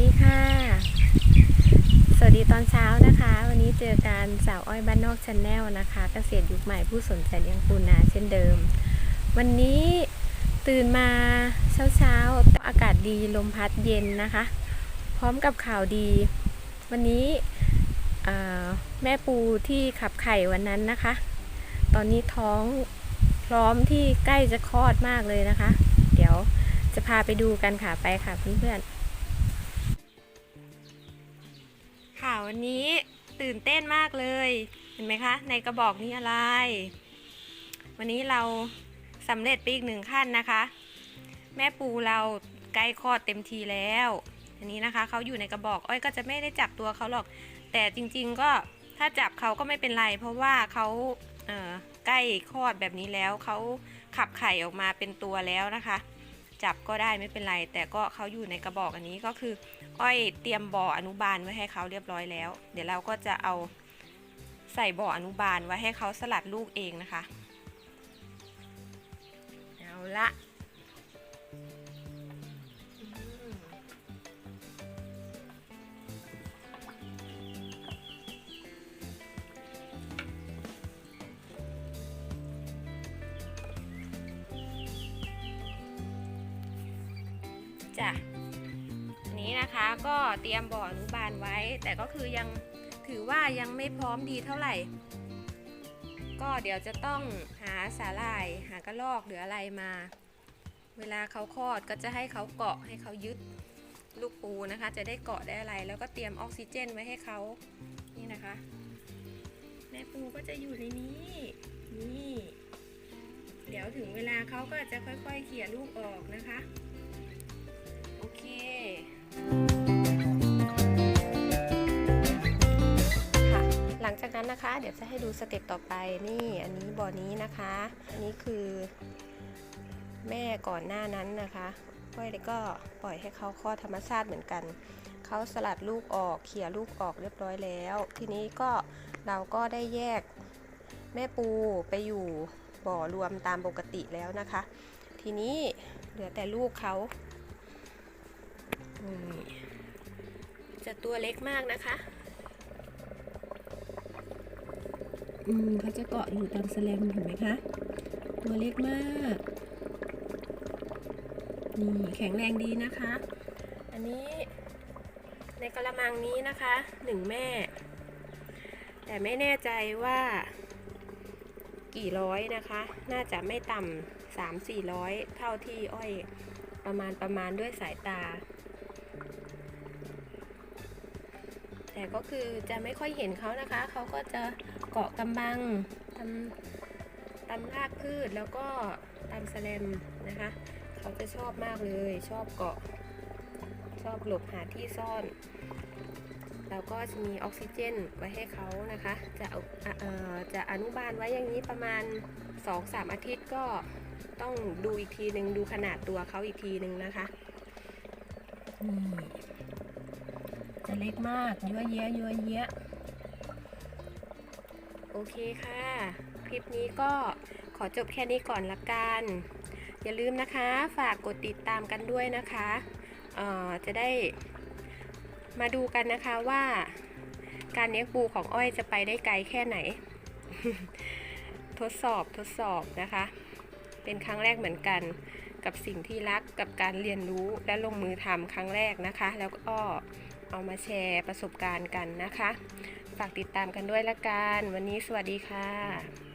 ดีค่ะ สวัสดีตอนเช้านะคะ วันนี้เจอการสาวอ้อยบ้านนอกชาแนลนะคะเกษตรยุคใหม่ผู้สนใจเลี้ยงปูนาเช่นเดิม วันนี้ตื่นมาเช้าๆอากาศดีลมพัดเย็นนะคะ พร้อมกับข่าวดี วันนี้แม่ปูที่ขับไข่วันนั้นนะคะ ตอนนี้ท้องพร้อมที่ใกล้จะคลอดมากเลยนะคะ เดี๋ยวจะพาไปดูกันค่ะไปค่ะเพื่อนๆ วันนี้ตื่นเต้นมากเลย เห็นไหมคะ ในกระบอกนี้อะไร วันนี้เราสำเร็จไปอีกหนึ่งขั้นนะคะ แม่ปูเราใกล้คลอดเต็มทีแล้วอันนี้นะคะเขาอยู่ในกระบอกอ้อยก็จะไม่ได้จับตัวเขาหรอก แต่จริงๆก็ถ้าจับเขาก็ไม่เป็นไร เพราะว่าเขาเใกล้คลอดแบบนี้แล้วเขาขับไข่ออกมาเป็นตัวแล้วนะคะ จับก็ได้ไม่เป็นไร แต่ก็เขาอยู่ในกระบอกอันนี้ก็คืออ้อยเตรียมบ่ออนุบาลไว้ให้เขาเรียบร้อยแล้ว เดี๋ยวเราก็จะเอาใส่บ่ออนุบาลไว้ให้เขาสลัดลูกเองนะคะ เอาละ จ้ะนนี้นะคะก็เตรียมบ่ออนุบาลไว้ แต่ก็คือยังถือว่ายังไม่พร้อมดีเท่าไหร่ ก็เดี๋ยวจะต้องหาสาหร่ายหากระลอกหรืออะไรมา เวลาเขาคลอดก็จะให้เขาเกาะให้เขายึดลูกปูนะคะ จะได้เกาะได้อะไร แล้วก็เตรียมออกซิเจนไว้ให้เขานี่นะคะแม่ปูก็จะอยู่ในนี้นี่ เดี๋ยวถึงเวลาเขาก็จะค่อยๆเขี่ยลูกออกนะคะ นั้นนะคะ เดี๋ยวจะให้ดูสเต็ปต่อไปนี่อันนี้บ่อนี้นะคะ อันนี้คือแม่ก่อนหน้านั้นนะคะก้อยก็ปล่อยให้เขาคลอดธรรมชาติเหมือนกันเขาสลัดลูกออกเขี่ยลูกออกเรียบร้อยแล้ว ทีนี้ก็เราก็ได้แยกแม่ปูไปอยู่บ่อรวมตามปกติแล้วนะคะ ทีนี้เหลือแต่ลูกเขาจะตัวเล็กมากนะคะ อืมเขาจะเกาะอยู่ตามแสลมเห็นไหมคะ ตัวเล็กมาก นี่แข็งแรงดีนะคะ อันนี้ในกระมังนี้นะคะหนึ่งแม่ แต่ไม่แน่ใจว่ากี่ร้อยนะคะ น่าจะไม่ต่ำสามสี่ร้อยเท่าที่อ้อยประมาณประมาณด้วยสายตา แต่ก็คือจะไม่ค่อยเห็นเขานะคะ เขาก็จะเกาะกำบังตำตำรากพืชแล้วก็ตำแสลมนะคะ เขาจะชอบมากเลย ชอบเกาะ ชอบหลบหาที่ซ่อนแล้วก็จะมีออกซิเจนไว้ให้เขานะคะ จะเอ่อจะอนุบาลไว้อย่างนี้ประมาณ 2-3 อาทิตย์ก็ต้องดูอีกทีหนึ่งดูขนาดตัวเขาอีกทีหนึ่งนะคะ นี่จะ เล็กมากเยั่วเยะเยั่วเยะโอเคค่ะ คลิปนี้ก็ขอจบแค่นี้ก่อนละกัน อย่าลืมนะคะ ฝากกดติดตามกันด้วยนะคะเอ่อจะได้มาดูกันนะคะว่าการเลี้ยงปูของอ้อยจะไปได้ไกลแค่ไหน ทดสอบทดสอบนะคะ เป็นครั้งแรกเหมือนกันกับสิ่งที่รักกับการเรียนรู้และลงมือทำครั้งแรกนะคะ แล้วก็ เอามาแชร์ประสบการณ์กันนะคะ ฝากติดตามกันด้วยละกัน วันนี้สวัสดีค่ะ